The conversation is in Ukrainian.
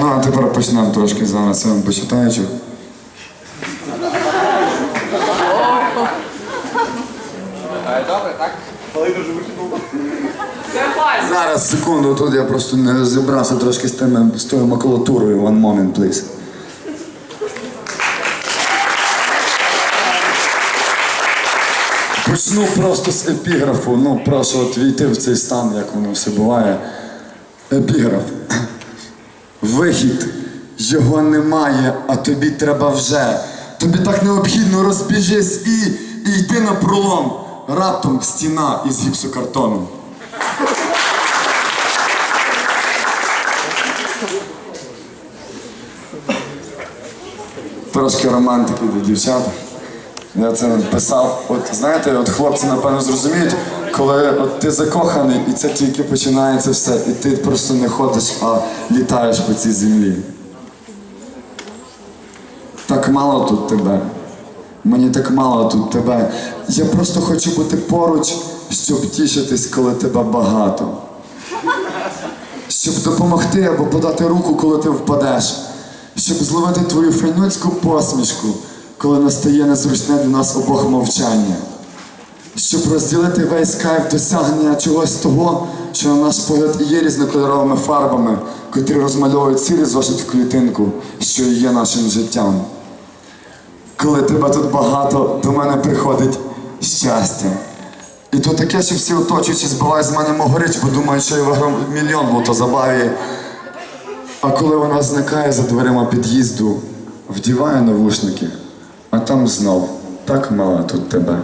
Ну, а тепер почнемо трошки зараз цим почитаючи. Зараз, секунду, тут я просто не розібрався трошки з тими з тою макулатурою. One moment, please. Почну просто з епіграфу. Ну, прошу от війти в цей стан, як воно все буває. Епіграф. Вихід. Його немає, а тобі треба вже. Тобі так необхідно розбіжись і, і йти на пролом. Раптом стіна із гіпсокартону. Трошки романтики до дівчат. Я це писав. От знаєте, от хлопці напевно зрозуміють, коли от ти закоханий, і це тільки починається все, і ти просто не ходиш, а літаєш по цій землі. Так мало тут тебе. Мені так мало тут тебе. Я просто хочу бути поруч, щоб тішитись, коли тебе багато. Щоб допомогти або подати руку, коли ти впадеш. Щоб зловити твою фенюцьку посмішку, коли настає незручне для нас обох мовчання. Щоб розділити весь кайф досягнення чогось того, що на наш погляд і є різнокольоровими фарбами, котрі розмальовують цілий зошит в клітинку, що і є нашим життям. Коли тебе тут багато, до мене приходить щастя. І то таке, що всі оточуючи збивають з мене могорич, бо думають, що я виграв мільйон в забаві. А коли вона зникає за дверима під'їзду, вдіваю навушники, а там знов так мало тут тебе.